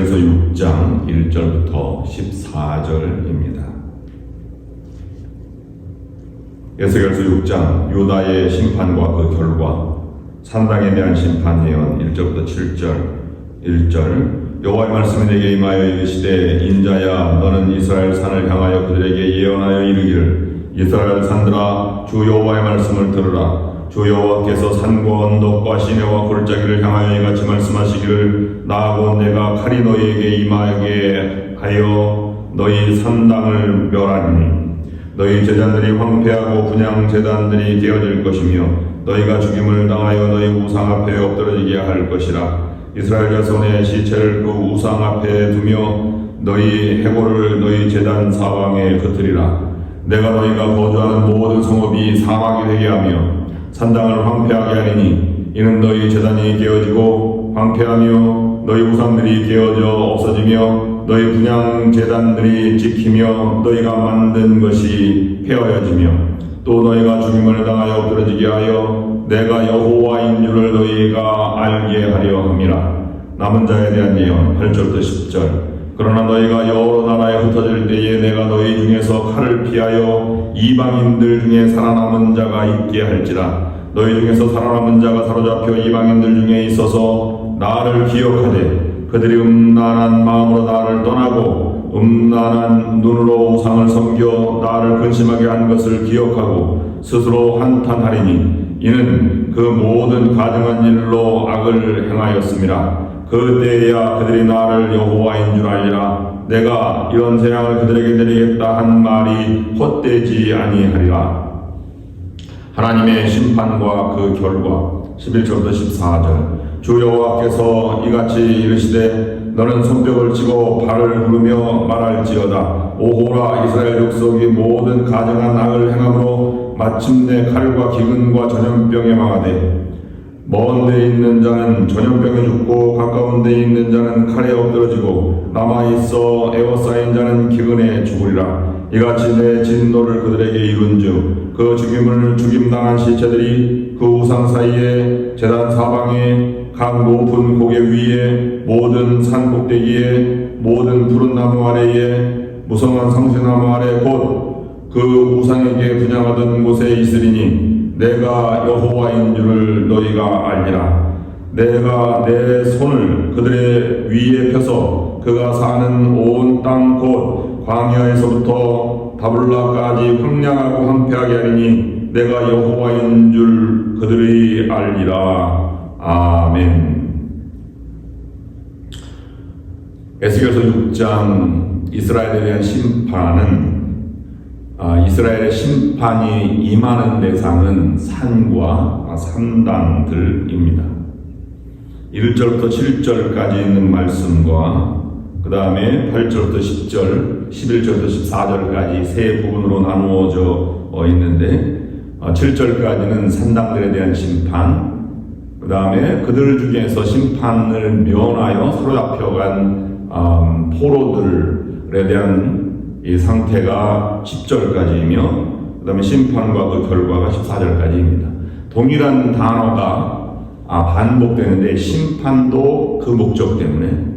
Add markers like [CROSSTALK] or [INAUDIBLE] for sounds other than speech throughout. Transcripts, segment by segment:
에스겔서 6장 1절부터 14절입니다. 에스겔서 6장 유다의 심판과 그 결과 산당에 대한 심판 예언 1절부터 7절 1절 여호와의 말씀이 내게 임하여 이르시되 인자야 너는 이스라엘 산을 향하여 그들에게 예언하여 이르기를 이스라엘 산들아 주 여호와의 말씀을 들으라 주 여호와께서 산과 언덕과 시내와 골짜기를 향하여 이같이 말씀하시기를 나하고 내가 칼이 너희에게 임하게 하여 너희 산당을 멸하니 너희 제단들이 황폐하고 분양 제단들이 되어질 것이며 너희가 죽임을 당하여 너희 우상 앞에 엎드러지게 할 것이라. 이스라엘 자손의 시체를 그 우상 앞에 두며 너희 해골을 너희 제단 사방에 흩으리라. 내가 너희가 거주하는 모든 성읍이 사막이 되게 하며 산당을 황폐하게 하리니 이는 너희 재단이 깨어지고 황폐하며 너희 우상들이 깨어져 없어지며 너희 분양 재단들이 지키며 너희가 만든 것이 폐하여지며 또 너희가 죽임을 당하여 엎드러지게 하여 내가 여호와인 줄을 너희가 알게 하려 함이라. 남은 자에 대한 예언 8절부터 10절 그러나 너희가 여러 나라에 흩어질 때에 내가 너희 중에서 칼을 피하여 이방인들 중에 살아남은 자가 있게 할지라 너희 중에서 살아남은 자가 사로잡혀 이방인들 중에 있어서 나를 기억하되 그들이 음란한 마음으로 나를 떠나고 음란한 눈으로 우상을 섬겨 나를 근심하게 한 것을 기억하고 스스로 한탄하리니 이는 그 모든 가증한 일로 악을 행하였습니다. 그때야 그들이 나를 여호와인 줄 알리라. 내가 이런 재앙을 그들에게 내리겠다 한 말이 헛되지 아니하리라. 하나님의 심판과 그 결과 11절부터 14절 주 여호와께서 이같이 이르시되 너는 손뼉을 치고 발을 부르며 말할지어다 오호라 이스라엘 족속이 모든 가증한 악을 행함으로 마침내 칼과 기근과 전염병에 망하되 먼 데 있는 자는 전염병에 죽고 가까운 데 있는 자는 칼에 엎드러지고 남아 있어 에워싸인 자는 기근에 죽으리라. 이같이 내 진노를 그들에게 이룬즉 그 죽임을 죽임당한 시체들이 그 우상 사이에 재단 사방에 각 높은 고개 위에 모든 산 꼭대기에 모든 푸른 나무 아래에 무성한 성시나무 아래 곧 그 우상에게 분양하던 곳에 있으리니 내가 여호와인 줄을 너희가 알리라. 내가 내 손을 그들의 위에 펴서 그가 사는 온 땅 곧 광야에서부터 다블라까지 황량하고 황폐하게 하리니 내가 여호와인 줄 그들이 알리라. 아멘. 에스겔서 6장 이스라엘에 대한 심판은 아, 이스라엘의 심판이 임하는 대상은 산과 산당들입니다. 1절부터 7절까지 있는 말씀과 그 다음에 8절부터 10절, 11절부터 14절까지 세 부분으로 나누어져 어, 있는데 7절까지는 산당들에 대한 심판, 그 다음에 그들 중에서 심판을 면하여 사로잡혀간 음, 포로들에 대한 이 상태가 10절까지이며 그 다음에 심판과 그 결과가 14절까지입니다. 동일한 단어가 아, 반복되는데 심판도 그 목적 때문에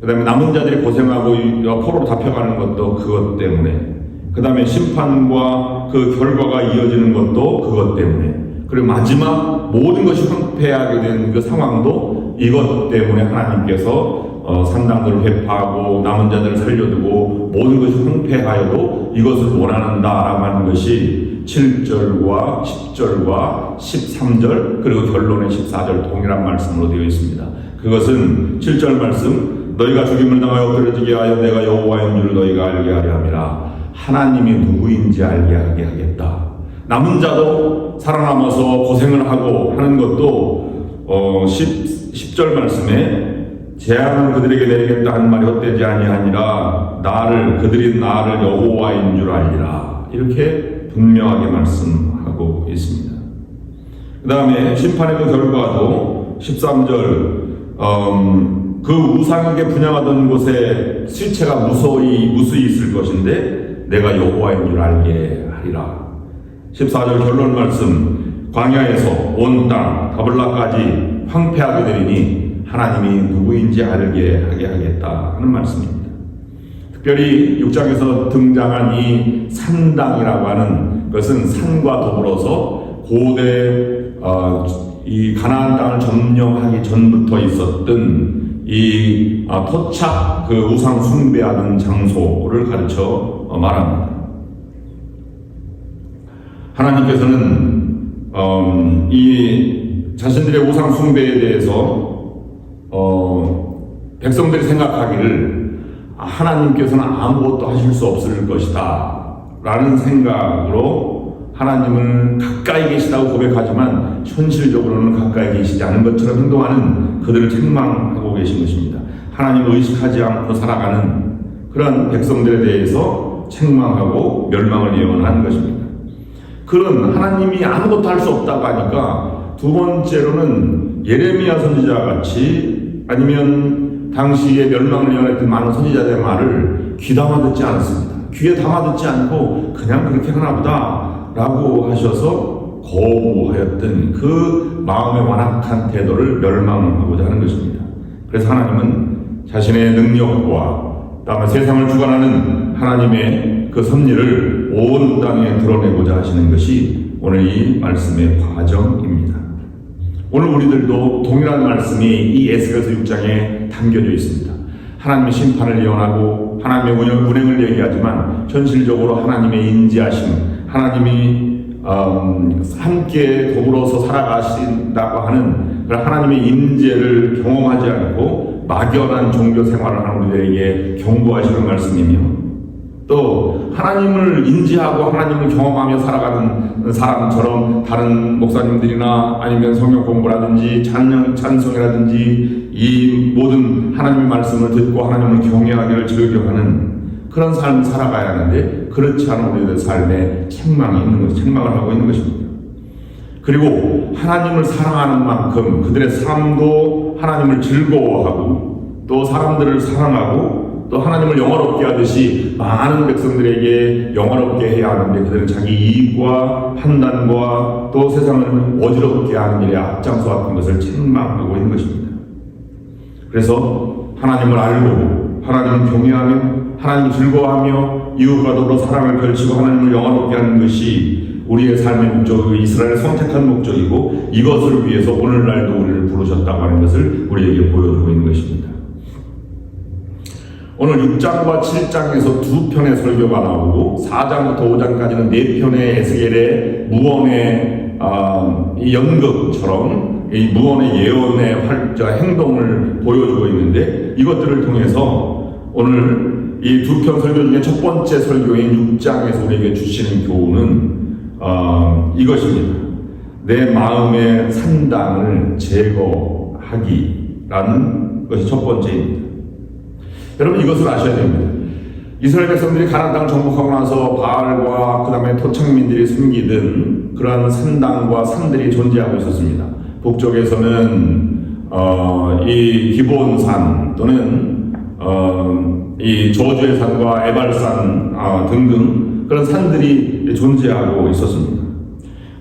그 다음에 남은 자들이 고생하고 포로로 잡혀가는 것도 그것 때문에 그 다음에 심판과 그 결과가 이어지는 것도 그것 때문에 그리고 마지막 모든 것이 황폐하게 된 그 상황도 이것 때문에 하나님께서 어, 산당들을 회파하고 남은 자들을 살려두고 모든 것이 황폐하여도 이것을 원하는다라고 하는 것이 7절과 10절과 13절 그리고 결론의 14절 동일한 말씀으로 되어 있습니다. 그것은 7절 말씀 너희가 죽임을 당하여 엎드려지게 하여 내가 여호와인 줄 너희가 알게 하려 함이라 하나님이 누구인지 알게 하게 하겠다. 남은 자도 살아남아서 고생을 하고 하는 것도 어, 10, 10절 말씀에 재앙을 그들에게 내리겠다 하는 말이 헛되지 아니하니라 나를 그들이 나를 여호와인 줄 알리라 이렇게 분명하게 말씀하고 있습니다. 그 다음에 심판의 그 결과도 13절 음, 그 우상에게 분양하던 곳에 실체가 무서이 무수히 있을 것인데 내가 여호와인 줄 알게 하리라. 14절 결론 말씀 광야에서 온 땅 다블라까지 황폐하게 되리니 하나님이 누구인지 알게 하게 하겠다 하는 말씀입니다. 특별히 6장에서 등장한 이 산당이라고 하는 것은 산과 더불어서 고대 어, 이 가나안 땅을 점령하기 전부터 있었던 이 아, 토착 그 우상 숭배하는 장소를 가르쳐 어, 말합니다. 하나님께서는 음, 이 자신들의 우상 숭배에 대해서 어, 백성들이 생각하기를 아, 하나님께서는 아무것도 하실 수 없을 것이다 라는 생각으로 하나님을 가까이 계시다고 고백하지만 현실적으로는 가까이 계시지 않은 것처럼 행동하는 그들을 책망하고 계신 것입니다. 하나님을 의식하지 않고 살아가는 그런 백성들에 대해서 책망하고 멸망을 예언한 것입니다. 그런 하나님이 아무것도 할 수 없다고 하니까 두 번째로는 예레미야 선지자 같이 아니면 당시에 멸망을 예언했던 많은 선지자들의 말을 귀담아 듣지 않습니다. 귀에 담아 듣지 않고 그냥 그렇게 하나 보다 라고 하셔서 거부하였던 그 마음의 완악한 태도를 멸망하고자 하는 것입니다. 그래서 하나님은 자신의 능력과 다음에 세상을 주관하는 하나님의 그 섭리를 온 땅에 드러내고자 하시는 것이 오늘 이 말씀의 과정입니다. 오늘 우리들도 동일한 말씀이 이 에스겔서 6장에 담겨져 있습니다. 하나님의 심판을 예언하고 하나님의 운행을 얘기하지만 현실적으로 하나님의 인지하심, 하나님이 음, 함께 더불어서 살아가신다고 하는 그런 하나님의 인재를 경험하지 않고 막연한 종교 생활을 하는 우리들에게 경고하시는 말씀이며 또 하나님을 인지하고 하나님을 경험하며 살아가는 사람처럼 다른 목사님들이나 아니면 성경 공부라든지 찬양, 찬송이라든지 이 모든 하나님의 말씀을 듣고 하나님을 경외하기를 즐겨하는 그런 삶을 살아가야 하는데 그렇지 않은 우리들의 삶에 책망이 있는 것, 책망을 하고 있는 것입니다. 그리고 하나님을 사랑하는 만큼 그들의 삶도 하나님을 즐거워하고 또 사람들을 사랑하고 또 하나님을 영화롭게 하듯이 많은 백성들에게 영화롭게 해야 하는데 그들은 자기 이익과 판단과 또 세상을 어지럽게 하는 일에 앞장서 왔던 것을 책망하고 있는 것입니다. 그래서 하나님을 알고 하나님을 경외하며 하나님을 즐거워하며 이웃과 더불어 사랑을 펼치고 하나님을 영화롭게 하는 것이 우리의 삶의 목적, 이스라엘을 선택한 목적이고 이것을 위해서 오늘날도 우리를 부르셨다고 하는 것을 우리에게 보여주고 있는 것입니다. 오늘 6장과 7장에서 두 편의 설교가 나오고 4장부터 5장까지는 네 편의 에스겔의 무언의 어, 이 연극처럼 이 무언의 예언의 활자 행동을 보여주고 있는데 이것들을 통해서 오늘 이 두 편 설교 중에 첫 번째 설교인 6장에서 우리에게 주시는 교훈은 어, 이것입니다. 내 마음의 산당을 제거하기라는 것이 첫 번째입니다. 여러분 이것을 아셔야 됩니다. 이스라엘 백성들이 가나안 땅을 정복하고 나서 바알과 그 다음에 토착민들이 숨기던 그러한 산당과 산들이 존재하고 있었습니다. 북쪽에서는 어, 이 기본산 또는 어, 이 저주의 산과 에발산 어, 등등 그런 산들이 존재하고 있었습니다.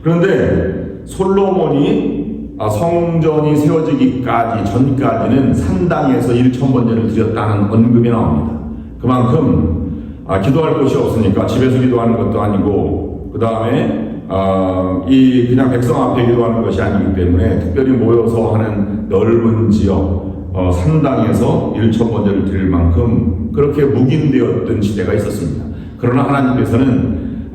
그런데 솔로몬이 아, 성전이 세워지기까지 전까지는 산당에서 일천번제를 드렸다는 언급이 나옵니다. 그만큼 아, 기도할 곳이 없으니까 집에서 기도하는 것도 아니고 그 다음에 아, 이 그냥 백성 앞에 기도하는 것이 아니기 때문에 특별히 모여서 하는 넓은 지역 어, 산당에서 일천번제를 드릴 만큼 그렇게 묵인되었던 시대가 있었습니다. 그러나 하나님께서는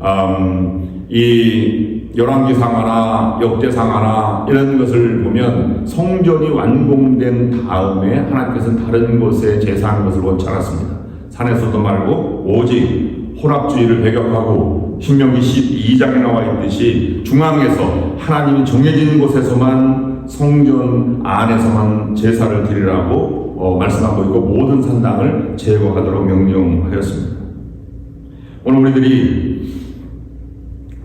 음, 이 열왕기상 하나 역대상 하나 이런 것을 보면 성전이 완공된 다음에 하나님께서는 다른 곳에 제사하는 것을 원치 않았습니다. 산에서도 말고 오직 혼합주의를 배격하고 신명기 12장에 나와 있듯이 중앙에서 하나님이 정해진 곳에서만 성전 안에서만 제사를 드리라고 어, 말씀하고 있고 모든 산당을 제거하도록 명령하였습니다. 오늘 우리들이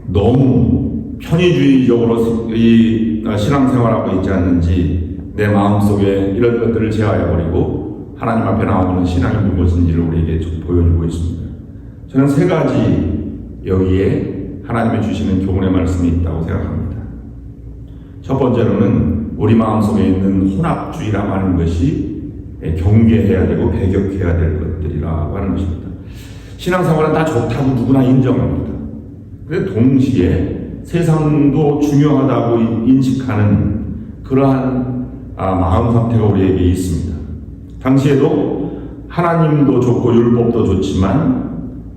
너무 편의주의적으로 이 신앙생활하고 있지 않는지 내 마음속에 이런 것들을 제하여 버리고 하나님 앞에 나오는 신앙이 무엇인지를 우리에게 보여주고 있습니다. 저는 세 가지 여기에 하나님이 주시는 교훈의 말씀이 있다고 생각합니다. 첫 번째로는 우리 마음속에 있는 혼합주의라고 하는 것이 경계해야 되고 배격해야 될 것들이라고 하는 것입니다. 신앙생활은 다 좋다고 누구나 인정합니다. 그런데 동시에 세상도 중요하다고 인식하는 그러한 아, 마음 상태가 우리에게 있습니다. 당시에도 하나님도 좋고 율법도 좋지만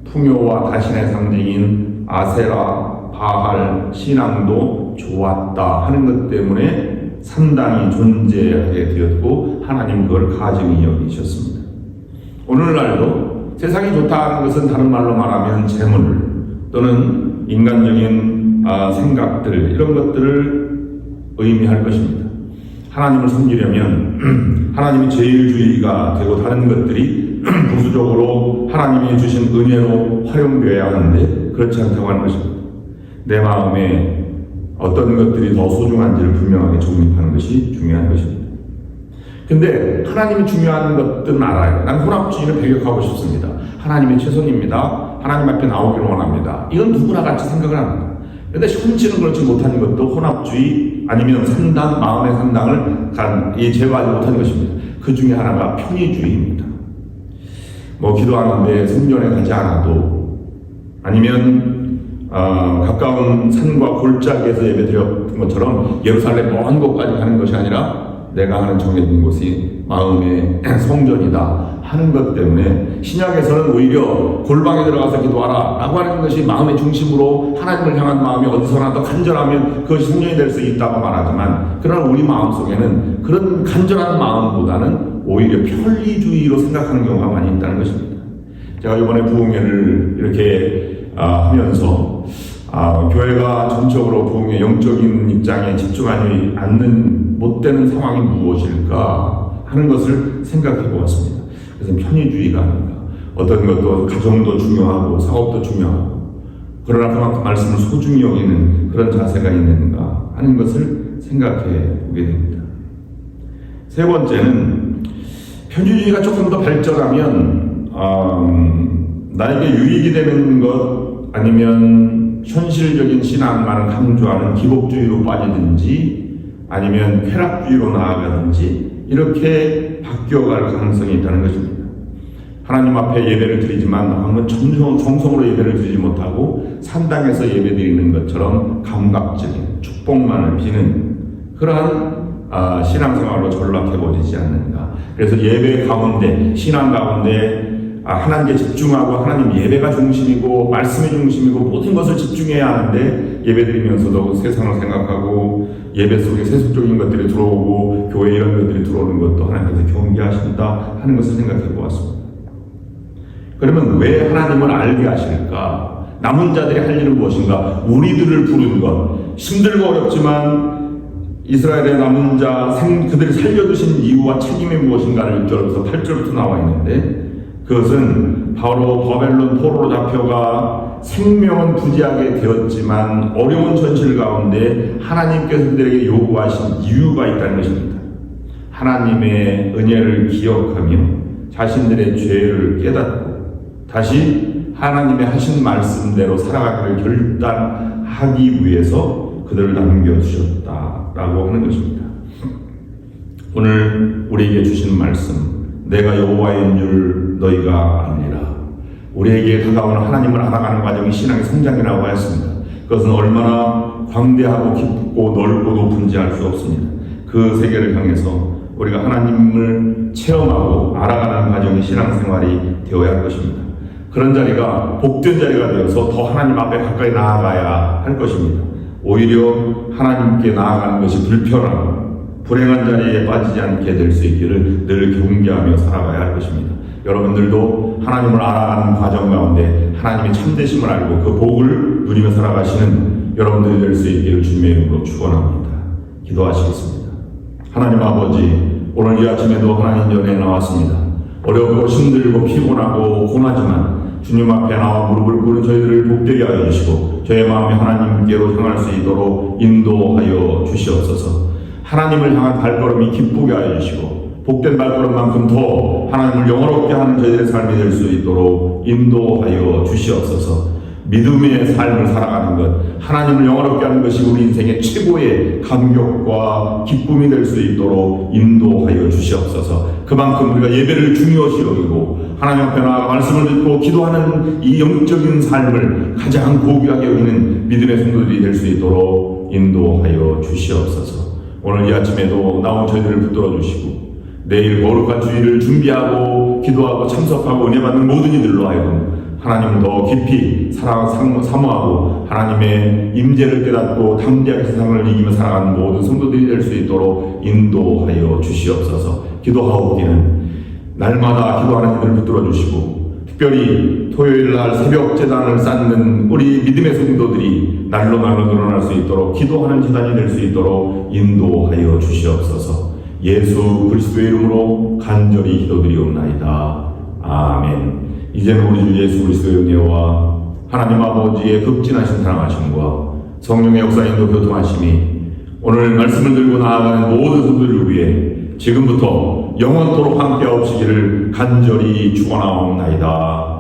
풍요와 가신의 상징인 아세라, 바할, 신앙도 좋았다 하는 것 때문에 상당히 존재하게 되었고 하나님 그걸 가증히 여기셨습니다. 오늘날도 세상이 좋다 하는 것은 다른 말로 말하면 재물 또는 인간적인 아, 생각들 이런 것들을 의미할 것입니다. 하나님을 섬기려면 [CLEARS THROAT] 하나님이 제일주의가 되고 다른 것들이 [CLEARS THROAT] 부수적으로 하나님이 주신 은혜로 활용되어야 하는데 그렇지 않다고 하는 것입니다. 내 마음에 어떤 것들이 더 소중한지를 분명하게 정립하는 것이 중요한 것입니다. 근데 하나님이 중요한 것들은 알아요. 난 혼합주의를 배격하고 싶습니다. 하나님이 최선입니다. 하나님 앞에 나오기를 원합니다. 이건 누구나 같이 생각을 합니다. 근데 현실은 그렇지 못하는 것도 혼합주의 아니면 상당, 마음의 상당을 제거하지 못하는 것입니다. 그 중에 하나가 편의주의입니다. 뭐 기도하는데 성전에 가지 않아도 아니면 어, 가까운 산과 골짜기에서 예배 드렸던 것처럼 예루살렘 먼 곳까지 가는 것이 아니라 내가 하는 정해진 곳이 마음의 성전이다 하는 것 때문에 신약에서는 오히려 골방에 들어가서 기도하라 라고 하는 것이 마음의 중심으로 하나님을 향한 마음이 어디서나 더 간절하면 그것이 성전이 될 수 있다고 말하지만 그러나 우리 마음속에는 그런 간절한 마음보다는 오히려 편리주의로 생각하는 경우가 많이 있다는 것입니다. 제가 이번에 부흥회를 이렇게 아, 하면서 아, 교회가 전적으로 부흥의 영적인 입장에 집중하지 않는 못되는 상황이 무엇일까 하는 것을 생각해 보았습니다. 그래서 편의주의가 아닌가. 어떤 것도 가정도 중요하고 사업도 중요하고 그러나 그만큼 말씀을 소중히 여기는 그런 자세가 있는가 하는 것을 생각해 보게 됩니다. 세 번째는 편의주의가 조금 더 발전하면 음, 나에게 유익이 되는 것 아니면 현실적인 신앙만을 강조하는 기복주의로 빠지든지 아니면 쾌락주의로 나아가든지 이렇게 바뀌어갈 가능성이 있다는 것입니다. 하나님 앞에 예배를 드리지만 한번 정성, 정성으로 예배를 드리지 못하고 산당에서 예배 드리는 것처럼 감각적인 축복만을 비는 그러한 아, 신앙생활로 전락해버리지 않는가. 그래서 예배 가운데, 신앙 가운데 아, 하나님께 집중하고 하나님 예배가 중심이고 말씀이 중심이고 모든 것을 집중해야 하는데 예배 드리면서도 세상을 생각하고 예배 속에 세속적인 것들이 들어오고 교회 이런 것들이 들어오는 것도 하나님께서 경계하신다 하는 것을 생각해 보았습니다. 그러면 왜 하나님을 알게 하실까? 남은 자들이 할 일은 무엇인가? 우리들을 부른 것. 힘들고 어렵지만 이스라엘의 남은 자, 생, 그들이 살려두신 이유와 책임이 무엇인가를 6절부터 8절부터 나와 있는데 그것은 바로 바벨론 포로로 잡혀가 생명은 부지하게 되었지만 어려운 현실 가운데 하나님께서 그들에게 요구하신 이유가 있다는 것입니다. 하나님의 은혜를 기억하며 자신들의 죄를 깨닫고 다시 하나님의 하신 말씀대로 살아가기를 결단하기 위해서 그들을 남겨주셨다라고 하는 것입니다. 오늘 우리에게 주신 말씀, 내가 여호와인 줄 너희가 아니라 우리에게 다가오는 하나님을 알아가는 과정이 신앙의 성장이라고 하였습니다. 그것은 얼마나 광대하고 깊고 넓고 높은지 알수 없습니다. 그 세계를 향해서 우리가 하나님을 체험하고 알아가는 과정이 신앙생활이 되어야 할 것입니다. 그런 자리가 복된 자리가 되어서 더 하나님 앞에 가까이 나아가야 할 것입니다. 오히려 하나님께 나아가는 것이 불편하고 불행한 자리에 빠지지 않게 될 수 있기를 늘 경계하며 살아가야 할 것입니다. 여러분들도 하나님을 알아가는 과정 가운데 하나님의 참되심을 알고 그 복을 누리며 살아가시는 여러분들이 될 수 있기를 주님의 이름으로 축원합니다. 기도하시겠습니다. 하나님 아버지, 오늘 이 아침에도 하나님 전에 나왔습니다. 어렵고 힘들고 피곤하고 고나지만 주님 앞에 나와 무릎을 꿇은 저희들을 복되게 하여 주시고 저의 마음이 하나님께로 향할 수 있도록 인도하여 주시옵소서. 하나님을 향한 발걸음이 기쁘게 하여 주시고 복된 발걸음만큼 더 하나님을 영원롭게 하는 저희들의 삶이 될 수 있도록 인도하여 주시옵소서. 믿음의 삶을 살아가는 것, 하나님을 영화롭게 하는 것이 우리 인생의 최고의 감격과 기쁨이 될 수 있도록 인도하여 주시옵소서. 그만큼 우리가 예배를 중요시 여기고 하나님 앞에 나아가 말씀을 듣고 기도하는 이 영적인 삶을 가장 고귀하게 여기는 믿음의 성도들이 될 수 있도록 인도하여 주시옵소서. 오늘 이 아침에도 나온 저희들을 붙들어 주시고 내일 거룩한 주일을 준비하고 기도하고 참석하고 은혜 받는 모든 이들로 하여금 하나님을 더 깊이 사랑 상- 사모하고 하나님의 임재를 깨닫고 담대하게 세상을 이기며 살아가는 모든 성도들이 될 수 있도록 인도하여 주시옵소서. 기도하옵기는 날마다 기도하는 이들을 붙들어 주시고 특별히 토요일 날 새벽 재단을 쌓는 우리 믿음의 성도들이 날로 날로 늘어날 수 있도록 기도하는 재단이 될 수 있도록 인도하여 주시옵소서. 예수 그리스도의 이름으로 간절히 기도드리옵나이다. 아멘. 이제는 우리 주 예수 그리스도의 은혜와 하나님 아버지의 극진하신 사랑하심과 성령의 역사 인도 교통하심이 오늘 말씀을 들고 나아가는 모든 성도들을 위해 지금부터 영원토록 함께 하옵시기를 간절히 축원하옵나이다.